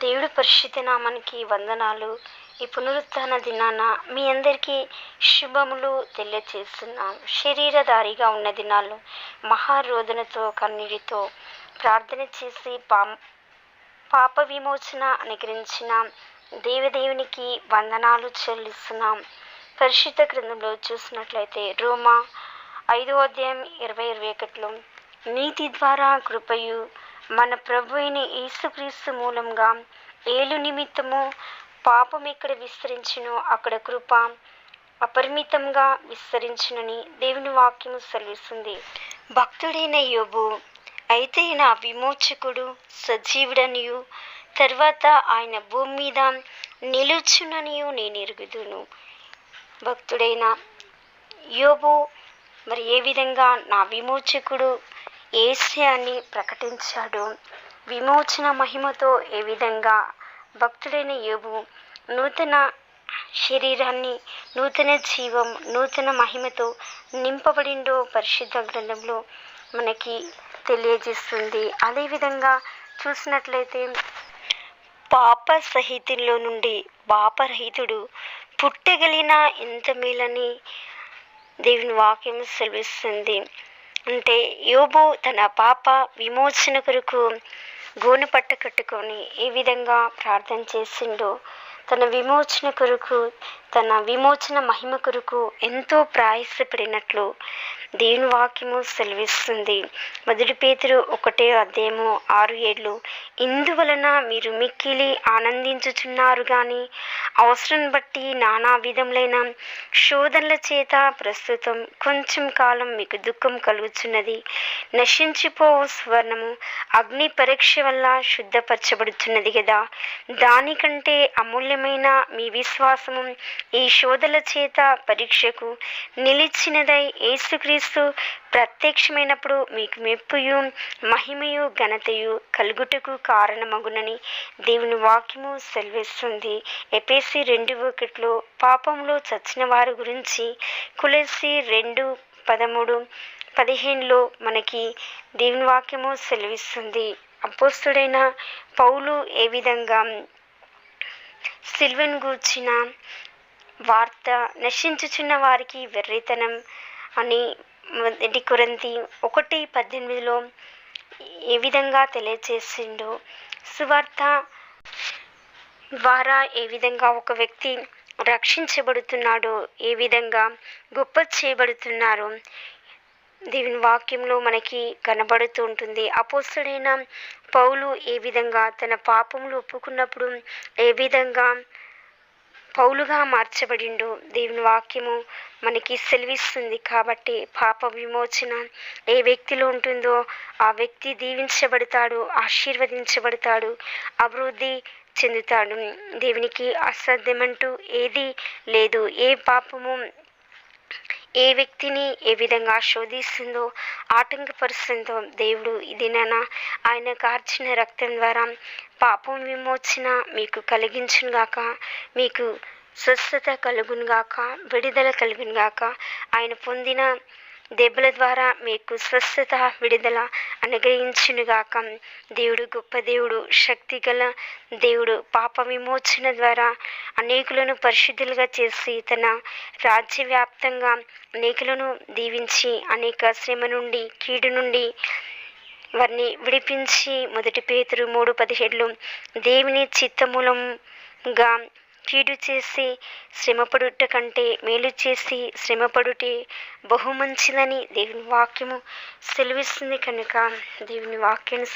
దేవుడు పరిశుద్ధి నామానికి వందనాలు. ఈ పునరుత్థాన దినాన మీ అందరికీ శుభములు తెలియచేస్తున్నాం శరీరధారిగా ఉన్న దినాలు మహారోధనతో కన్నీటితో ప్రార్థన చేసి పా పాప విమోచన అనుగ్రహించిన దేవదేవునికి వందనాలు చెల్లిస్తున్నాం. పరిశుద్ధ గ్రంథంలో చూసినట్లయితే రోమా ఐదో అధ్యాయం ఇరవై ఇరవై ఒకటిలో నీతి ద్వారా కృపయు మన ప్రభు అయిన యేసుక్రీస్తు మూలంగా ఏలు నిమిత్తము పాపం ఎక్కడ విస్తరించునో అక్కడ కృప అపరిమితంగా విస్తరించునని దేవుని వాక్యము సెలవిస్తుంది. భక్తుడైన యోబు అయితే నా విమోచకుడు సజీవుడనియు తర్వాత ఆయన భూమి మీద నిలుచుననియు నేను ఎరుగుదును. భక్తుడైన యోబు మరి ఏ విధంగా నా విమోచకుడు ఏసే అని ప్రకటించాడు. విమోచన మహిమతో ఏ విధంగా భక్తుడైన యోబు నూతన శరీరాన్ని నూతన జీవం నూతన మహిమతో నింపబడిండో పరిశుద్ధ గ్రంథంలో మనకి తెలియజేస్తుంది. అదేవిధంగా చూసినట్లయితే పాప సహితుల్లో నుండి పాపరహితుడు పుట్టగలిగిన ఎంత మేలని దేవుని వాక్యం సెలవిస్తుంది. అంటే యోబు తన పాప విమోచన కొరకు గోను పట్ట కట్టుకొని ఏ విధంగా ప్రార్థన చేసిండో తన విమోచన కొరకు తన విమోచన మహిమ కొరకు ఎంతో ప్రయాసపడినట్లు దేవుని వాక్యము సెలవిస్తుంది. మొదటి పేతురు ఒకటే అధ్యాయము ఆరు ఏళ్ళు ఇందువలన మీరు మిక్కిలి ఆనందించుచున్నారు కానీ అవసరం బట్టి నానా విధములైన శోధనల చేత ప్రస్తుతం కొంచెం కాలం మీకు దుఃఖం కలుగుచున్నది. నశించిపోవు స్వర్ణము అగ్ని పరీక్ష వల్ల శుద్ధపరచబడుతున్నది కదా దానికంటే అమూల్యమైన మీ విశ్వాసము ఈ శోధల చేత పరీక్షకు నిలిచినదై యేసుక్రీస్తు ప్రత్యక్షమైనప్పుడు మీకు మెప్పుయు మహిమయు ఘనతయు కలుగుటకు కారణమగునని దేవుని వాక్యము సెలవిస్తుంది. ఎపేసి రెండు ఒకటిలో పాపంలో చచ్చిన వారి గురించి కులసి రెండు పదమూడు పదిహేనులో మనకి దేవుని వాక్యము సెలవిస్తుంది. అపోస్తుడైన పౌలు ఏ విధంగా సిల్వన్ గూర్చిన వార్త నశించుచున్న వారికి వెర్రితనం అని మొదటి కొరంతి ఒకటి పద్దెనిమిదిలో ఏ విధంగా తెలియచేసిండో. సువార్త ద్వారా ఏ విధంగా ఒక వ్యక్తి రక్షించబడుతున్నాడో ఏ విధంగా గొప్ప చేయబడుతున్నారో దేవుని వాక్యంలో మనకి కనబడుతూ ఉంటుంది. అపోస్తుడైన పౌలు ఏ విధంగా తన పాపములు ఒప్పుకున్నప్పుడు ఏ విధంగా పౌలుగా మార్చబడిండు. దేవుని వాక్యము మనకి సెలవిస్తుంది కాబట్టి పాప విమోచన ఏ వ్యక్తిలో ఉంటుందో ఆ వ్యక్తి దీవించబడతాడు ఆశీర్వదించబడతాడు అభివృద్ధి చెందుతాడు. దేవునికి అసాధ్యమంటూ ఏది లేదు. ఏ పాపము ఏ వ్యక్తిని ఏ విధంగా శోధిస్తుందో ఆటంకపరుస్తుందో దేవుడు ఇదిన ఆయన కార్చిన రక్తం ద్వారా పాపం విమోచన మీకు కలిగించునుగాక మీకు స్వస్థత కలుగునుగాక విడుదల కలుగునుగాక ఆయన పొందిన దెబ్బల ద్వారా మీకు స్వస్థత విడుదల అనుగ్రహించునుగాక. దేవుడు గొప్ప దేవుడు శక్తి గల దేవుడు పాప విమోచన ద్వారా అనేకులను పరిశుద్ధులుగా చేసి తన రాజ్యవ్యాప్తంగా అనేకులను దీవించి అనేక శ్రమ నుండి కీడు నుండి వారిని విడిపించి మొదటి పేతురు మూడు పదిహేడులు దేవుని చిత్తమూలంగా కీడు చేసి శ్రమపడుట కంటే మేలు చేసి శ్రమపడుటే బహు మంచిదని దేవుని వాక్యము సెలవిస్తుంది కనుక దేవుని వాక్యాన్ని